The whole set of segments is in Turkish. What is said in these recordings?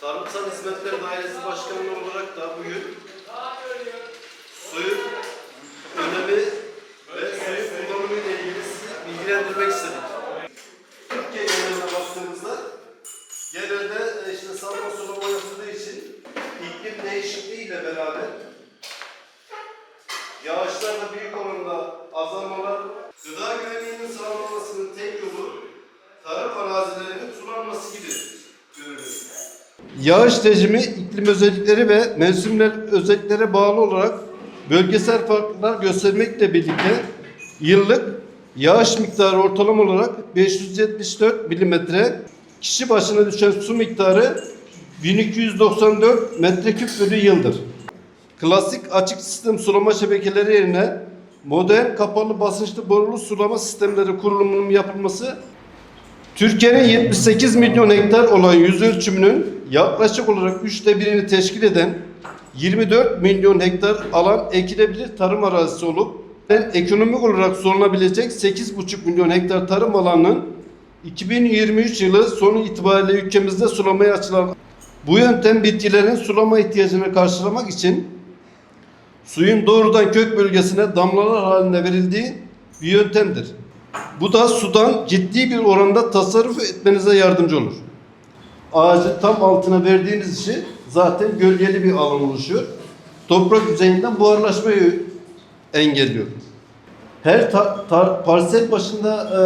Tarımsal Hizmetler Dairesi Başkanlığı olarak da bugün suyun Yağış rejimi iklim özellikleri ve mevsimler özelliklere bağlı olarak bölgesel farklılıklar göstermekle birlikte yıllık yağış miktarı ortalama olarak 574 milimetre, kişi başına düşen su miktarı 1294 metreküp bölü yıldır. Klasik açık sistem sulama şebekeleri yerine modern kapalı basınçlı borulu sulama sistemleri kurulumunun yapılması Türkiye'nin 78 milyon hektar olan yüz ölçümünün yaklaşık olarak üçte birini teşkil eden 24 milyon hektar alan ekilebilir tarım arazisi olup ekonomik olarak solunabilecek 8,5 milyon hektar tarım alanının 2023 yılı sonu itibariyle ülkemizde sulamaya açılan bu yöntem bitkilerin sulama ihtiyacını karşılamak için suyun doğrudan kök bölgesine damlalar halinde verildiği bir yöntemdir. Bu da sudan ciddi bir oranda tasarruf etmenize yardımcı olur. Ağacı tam altına verdiğiniz için zaten gölgeli bir alan oluşuyor. Toprak yüzeyinden buharlaşmayı engelliyor. Her ta- ta- parsel başında e,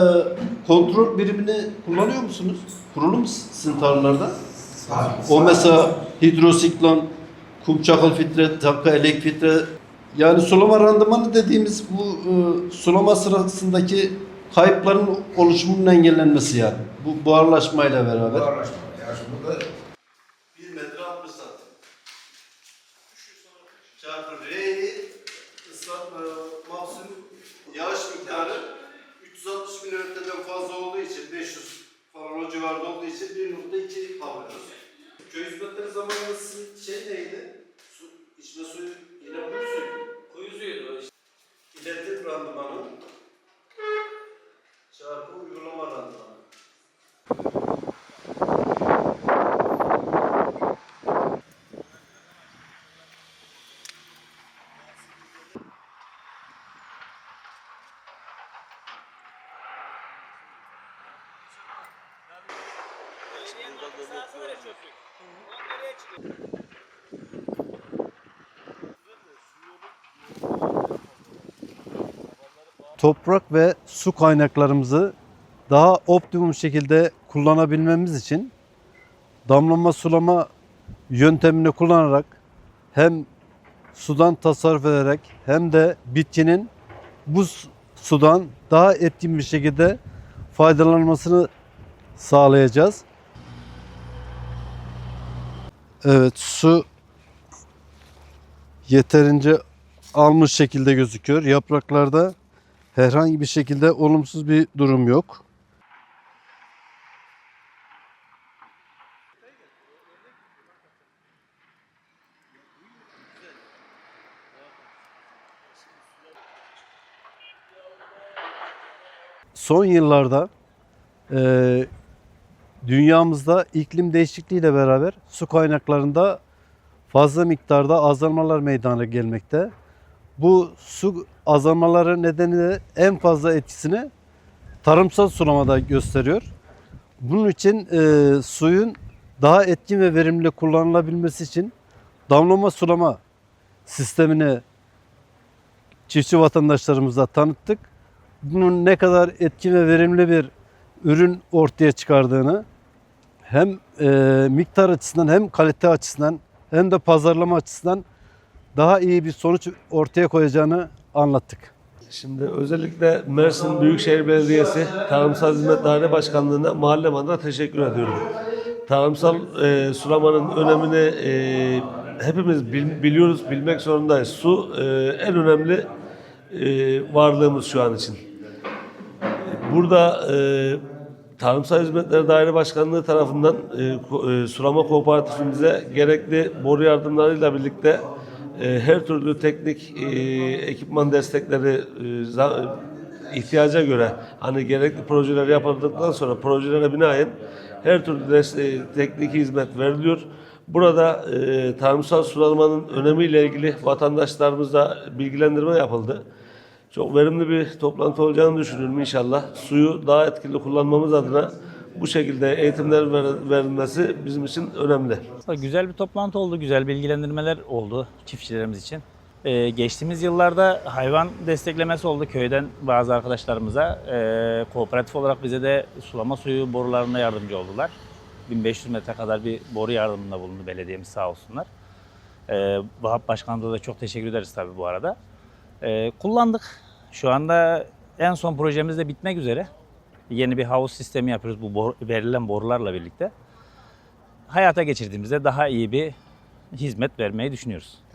kontrol birimini kullanıyor musunuz? Kurulu mu sizin tarlalarda? O mesela hidrosiklon, kum çakıl filtre, takı elek filtre yani sulama randımanı dediğimiz bu e, sulama sırasındaki kayıpların oluşumunun engellenmesi yani. Bu buharlaşmayla beraber. Buharlaşma. Yani burada 1 metre 60 santim. Çarpı R'yi ıslat, e, mahsul yağış miktarı 360 milimetreden fazla olduğu için 500 falan o civarda olduğu için 1.2 alıyoruz. Köy hizmetleri zamanında şey neydi? Su, içme suyu yine bu suyu. Kuyu suyuydu o işte. İletim randımanı çarpı uygulama randımanı. Toprak ve su kaynaklarımızı daha optimum şekilde kullanabilmemiz için damlama sulama yöntemini kullanarak hem sudan tasarruf ederek hem de bitkinin bu su- sudan daha etkin bir şekilde faydalanmasını sağlayacağız. Evet su yeterince almış şekilde gözüküyor. Yapraklarda herhangi bir şekilde olumsuz bir durum yok. Son yıllarda eee, dünyamızda iklim değişikliğiyle beraber su kaynaklarında fazla miktarda azalmalar meydana gelmekte. Bu su azalmaları nedeniyle en fazla etkisini tarımsal sulamada gösteriyor. Bunun için e, suyun daha etkin ve verimli kullanılabilmesi için damlama sulama sistemini çiftçi vatandaşlarımıza tanıttık. Bunun ne kadar etkin ve verimli bir ürün ortaya çıkardığını hem e, miktar açısından hem kalite açısından hem de pazarlama açısından daha iyi bir sonuç ortaya koyacağını anlattık. Şimdi özellikle Mersin Büyükşehir Belediyesi Tarımsal Hizmet Daire Başkanlığı'na mahalle adına teşekkür ediyorum. Tarımsal e, sulamanın önemini e, hepimiz bil- biliyoruz, bilmek zorundayız. Su e, en önemli e, varlığımız şu an için. Burada e, Tarımsal Hizmetler Daire Başkanlığı tarafından e, e, sulama kooperatifimize gerekli boru yardımlarıyla birlikte e, her türlü teknik e, ekipman destekleri e, za- ihtiyaca göre hani gerekli projeler yapıldıktan sonra projelere binaen her türlü desteği, teknik hizmet veriliyor. Burada e, tarımsal sulamanın önemiyle ilgili vatandaşlarımıza bilgilendirme yapıldı. Çok verimli bir toplantı olacağını düşünüyorum inşallah. Suyu daha etkili kullanmamız adına bu şekilde eğitimler ver- verilmesi bizim için önemli. Güzel bir toplantı oldu, güzel bilgilendirmeler oldu çiftçilerimiz için. Ee, geçtiğimiz yıllarda hayvan desteklemesi oldu köyden bazı arkadaşlarımıza. Ee, kooperatif olarak bize de sulama suyu borularına yardımcı oldular. 1500 metre kadar bir boru yardımında bulundu belediyemiz sağ olsunlar. Ee, Vahap Başkanımıza da çok teşekkür ederiz tabii bu arada. Ee, kullandık. Şu anda en son projemiz de bitmek üzere. Yeni bir havuz sistemi yapıyoruz bu bor- verilen borularla birlikte hayata geçirdiğimizde daha iyi bir hizmet vermeyi düşünüyoruz.